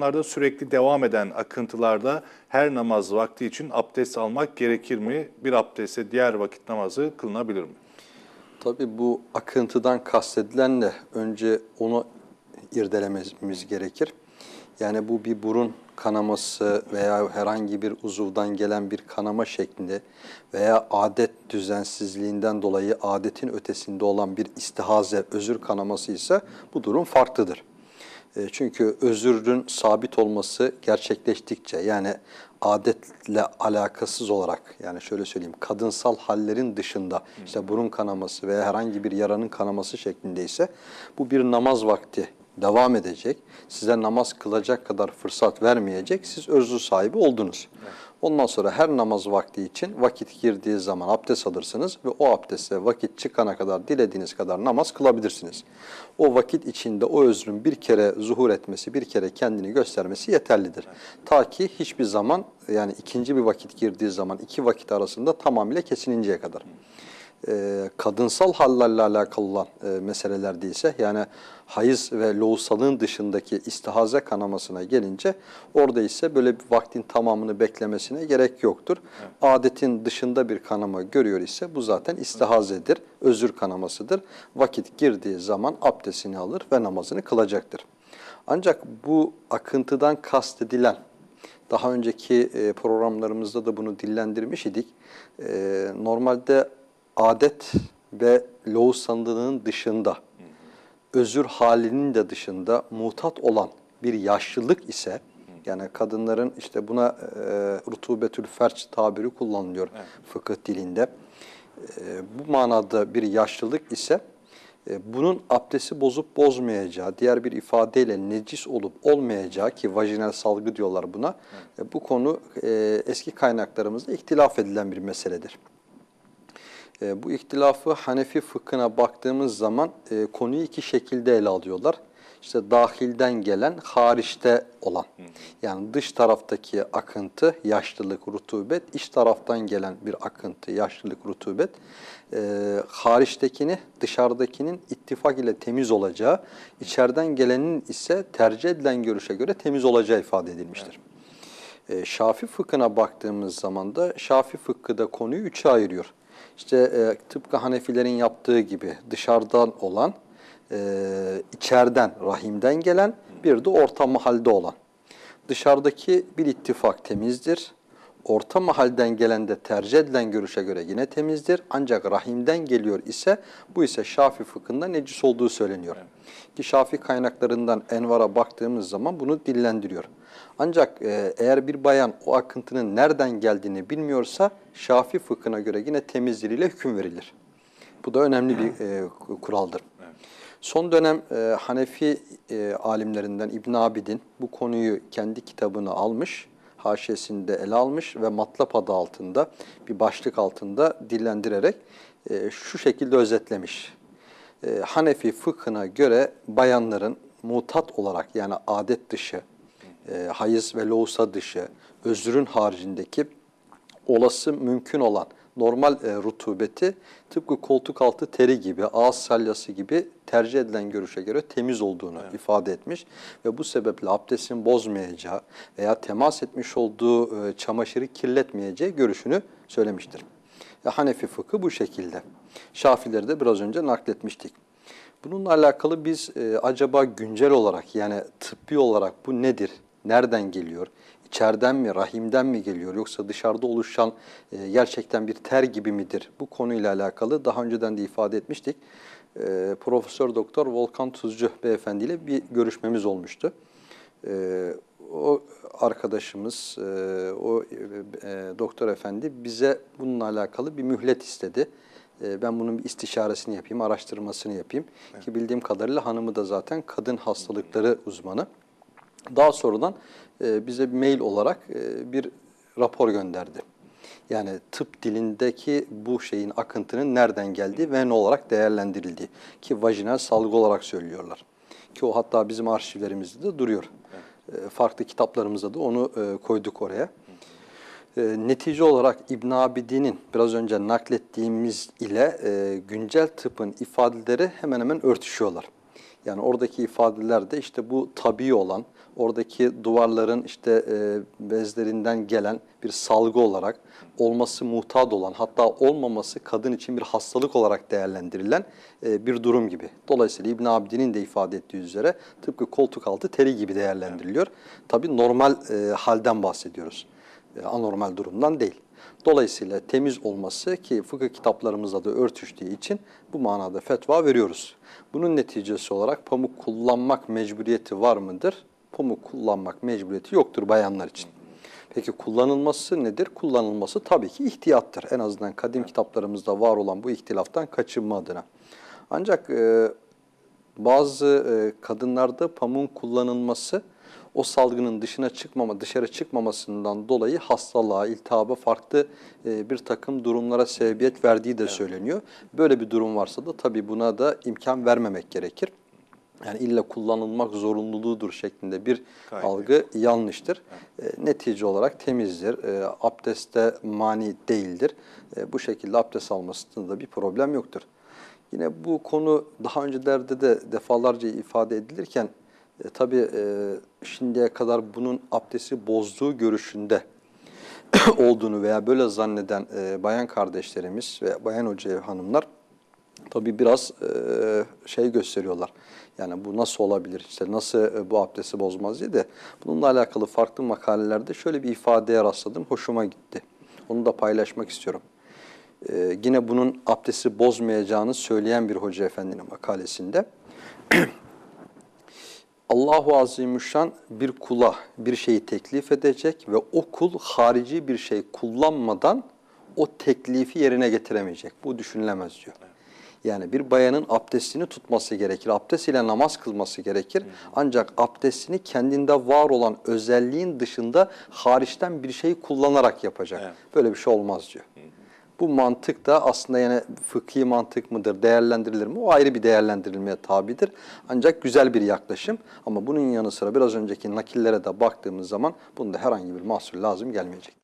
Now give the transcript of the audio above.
bayanlarda sürekli devam eden akıntılarda her namaz vakti için abdest almak gerekir mi? Bir abdestle diğer vakit namazı kılınabilir mi? Tabii bu akıntıdan kastedilenle önce onu irdelememiz gerekir. Yani bu bir burun kanaması veya herhangi bir uzuvdan gelen bir kanama şeklinde veya adet düzensizliğinden dolayı adetin ötesinde olan bir istihaze, özür kanaması ise bu durum farklıdır. E, Çünkü özürün sabit olması gerçekleştikçe yani adetle alakasız olarak yani şöyle söyleyeyim kadınsal hallerin dışında işte burun kanaması veya herhangi bir yaranın kanaması şeklindeyse bu bir namaz vakti devam edecek. Size namaz kılacak kadar fırsat vermeyecek. Siz özür sahibi oldunuz. Ondan sonra her namaz vakti için vakit girdiği zaman abdest alırsınız ve o abdestle vakit çıkana kadar dilediğiniz kadar namaz kılabilirsiniz. O vakit içinde o özrün bir kere zuhur etmesi, bir kere kendini göstermesi yeterlidir. Ta ki hiçbir zaman yani ikinci bir vakit girdiği zaman iki vakit arasında tamamıyla kesilinceye kadar e, kadınsal hallerle alakalı olan e, meseleler değilse yani hayız ve lohusalığın dışındaki istihaze kanamasına gelince orada ise böyle bir vaktin tamamını beklemesine gerek yoktur. Adetin dışında bir kanama görüyor ise bu zaten istihazedir, özür kanamasıdır. Vakit girdiği zaman abdestini alır ve namazını kılacaktır. Ancak bu akıntıdan kastedilen daha önceki e, programlarımızda da bunu dillendirmiş idik. E, Normalde adet ve lohusallığın dışında, özür halinin de dışında mutat olan bir yaşlılık ise, yani kadınların işte buna e, rutubetül ferç tabiri kullanılıyor fıkıh dilinde. E, bu manada bir yaşlılık ise e, bunun abdesti bozup bozmayacağı, diğer bir ifadeyle necis olup olmayacağı ki vajinal salgı diyorlar buna. E, bu konu e, eski kaynaklarımızda ihtilaf edilen bir meseledir. E, bu ihtilafı Hanefi fıkhına baktığımız zaman e, konuyu iki şekilde ele alıyorlar. İşte dahilden gelen, hariçte olan. Yani dış taraftaki akıntı, yaşlılık, rutubet, iç taraftan gelen bir akıntı, yaşlılık, rutubet. E, hariçtekini, dışarıdakinin ittifak ile temiz olacağı, içeriden gelenin ise tercih edilen görüşe göre temiz olacağı ifade edilmiştir. E, Şafi fıkhına baktığımız zaman da Şafi fıkhı da konuyu üçe ayırıyor. İşte e, tıpkı Hanefilerin yaptığı gibi dışarıdan olan, e, içeriden, rahimden gelen, bir de orta mahalde olan. Dışarıdaki bir ittifak temizdir. Orta mahalden gelen de tercih edilen görüşe göre yine temizdir. Ancak rahimden geliyor ise bu ise Şafi fıkhında necis olduğu söyleniyor. Ki Şafi kaynaklarından Envar'a baktığımız zaman bunu dillendiriyor. Ancak e, eğer bir bayan o akıntının nereden geldiğini bilmiyorsa Şafi fıkhına göre yine temizliğiyle hüküm verilir. Bu da önemli bir e, kuraldır. Son dönem e, Hanefi e, alimlerinden İbn Abidin bu konuyu kendi kitabına almış, haşiyesinde ele almış ve matlap adı altında bir başlık altında dillendirerek e, şu şekilde özetlemiş. E, Hanefi fıkhına göre bayanların mutat olarak yani adet dışı, e, hayız ve lohusa dışı, özrün haricindeki olası mümkün olan normal e, rutubeti tıpkı koltuk altı teri gibi, ağız salyası gibi tercih edilen görüşe göre temiz olduğunu ifade etmiş ve bu sebeple abdestini bozmayacağı veya temas etmiş olduğu e, çamaşırı kirletmeyeceği görüşünü söylemiştir. Ya Hanefi fıkhı bu şekilde. Şafileri de biraz önce nakletmiştik. Bununla alakalı biz e, acaba güncel olarak yani tıbbi olarak bu nedir? Nereden geliyor? İçeriden mi, rahimden mi geliyor yoksa dışarıda oluşan e, gerçekten bir ter gibi midir? Bu konuyla alakalı daha önceden de ifade etmiştik. E, Profesör Doktor Volkan Tuzcu beyefendi ile bir görüşmemiz olmuştu. E, o arkadaşımız, e, o e, doktor efendi bize bununla alakalı bir mühlet istedi. E, ben bunun bir istişaresini yapayım, araştırmasını yapayım. Ki bildiğim kadarıyla hanımı da zaten kadın hastalıkları uzmanı. Daha sonradan e, bize bir mail olarak e, bir rapor gönderdi. Yani tıp dilindeki bu şeyin akıntının nereden geldiği ve ne olarak değerlendirildiği ki vajinal salgı olarak söylüyorlar. Ki o hatta bizim arşivlerimizde de duruyor. E, farklı kitaplarımızda da onu e, koyduk oraya. Netice olarak İbn Abidin'in biraz önce naklettiğimiz ile güncel tıpın ifadeleri hemen hemen örtüşüyorlar. Yani oradaki ifadeler de işte bu tabii olan, oradaki duvarların işte e, bezlerinden gelen bir salgı olarak olması muhtat olan hatta olmaması kadın için bir hastalık olarak değerlendirilen e, bir durum gibi. Dolayısıyla İbn Abidin'in de ifade ettiği üzere tıpkı koltuk altı teri gibi değerlendiriliyor. Tabii normal e, halden bahsediyoruz. E, anormal durumdan değil. Dolayısıyla temiz olması ki fıkıh kitaplarımızda da örtüştüğü için bu manada fetva veriyoruz. Bunun neticesi olarak pamuk kullanmak mecburiyeti var mıdır? Pamuk kullanmak mecburiyeti yoktur bayanlar için. Peki kullanılması nedir? Kullanılması tabii ki ihtiyattır. En azından kadim kitaplarımızda var olan bu ihtilaftan kaçınma adına. Ancak e, bazı e, kadınlarda pamuğun kullanılması o salgının dışına çıkmama, dışarı çıkmamasından dolayı hastalığa, iltihaba, farklı e, bir takım durumlara sebebiyet verdiği de söyleniyor. Böyle bir durum varsa da tabii buna da imkan vermemek gerekir. Yani illa kullanılmak zorunluluğudur şeklinde bir Kaide. algı yanlıştır. E, netice olarak temizdir, e, abdeste mani değildir. E, bu şekilde abdest almasında da bir problem yoktur. Yine bu konu daha öncelerde de defalarca ifade edilirken e, tabii e, şimdiye kadar bunun abdesti bozduğu görüşünde olduğunu veya böyle zanneden e, bayan kardeşlerimiz ve bayan hoca hanımlar tabii biraz şey gösteriyorlar. Yani bu nasıl olabilir, işte nasıl bu abdesti bozmaz diye de bununla alakalı farklı makalelerde şöyle bir ifadeye rastladım, hoşuma gitti. Onu da paylaşmak istiyorum. E, yine bunun abdesti bozmayacağını söyleyen bir hoca efendinin makalesinde Allahu Azimüşşan bir kula bir şeyi teklif edecek ve o kul harici bir şey kullanmadan o teklifi yerine getiremeyecek. Bu düşünülemez diyor. Yani bir bayanın abdestini tutması gerekir. Abdest ile namaz kılması gerekir. Ancak abdestini kendinde var olan özelliğin dışında hariçten bir şey kullanarak yapacak. Evet. Böyle bir şey olmaz diyor. Bu mantık da aslında yani fıkhi mantık mıdır, değerlendirilir mi? O ayrı bir değerlendirilmeye tabidir. Ancak güzel bir yaklaşım. Ama bunun yanı sıra biraz önceki nakillere de baktığımız zaman bunda herhangi bir mahsur lazım gelmeyecek.